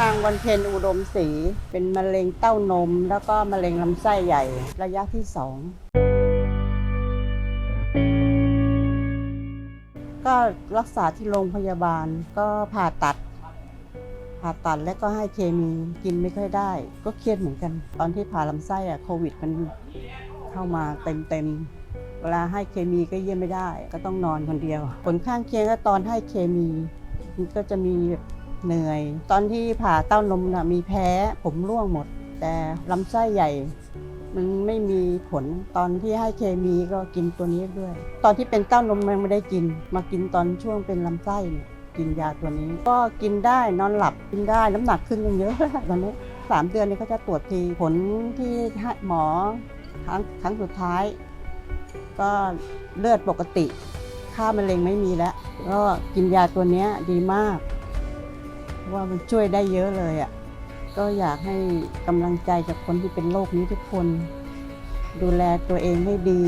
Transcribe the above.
นางวันเพ็ญอุดมศรีเป็นมะเร็งเต้านม แล้วก็มะเร็งลำไส้ใหญ่ระยะที่สองก็รักษาที่โรงพยาบาลก็ผ่าตัด ผ่าตัดแล้วก็ให้เคมีกินไม่ค่อยได้ ก็เครียดเหมือนกัน ตอนที่ผ่าลำไส้อะโควิดมันเข้ามาเต็มเต็มๆเวลาให้เคมีก็เยี่ยมไม่ได้ ก็ต้องนอนคนเดียว ผลข้างเคียงก็ตอนให้เคมี มันก็จะมีแบบ เหนื่อย ตอนที่ผ่าเต้านมนะมีแพ้ผมร่วงหมด แต่ลำไส้ใหญ่ มันไม่มีผลตอนที่ให้เคมีก็กินตัวนี้ด้วย ตอนที่เป็นเต้านมยังไม่ได้กิน มากินตอนช่วงเป็นลำไส้เนี่ยกินยาตัวนี้ ก็กินได้นอนหลับกินได้น้ำหนักขึ้นยังเยอะตอนนี้สามเดือนนี้เขาจะตรวจทีผลที่ให้หมอครั้งครั้งสุดท้าย ก็เลือดปกติ ค่ามะเร็งไม่มีแล้ว ก็กินยาตัวนี้ดีมาก ว่ามันช่วยได้เยอะเลยอะ่ะก็อยากให้กำลังใจกับคนที่เป็นโรคนี้ทุกคน ดูแลตัวเองให้ดี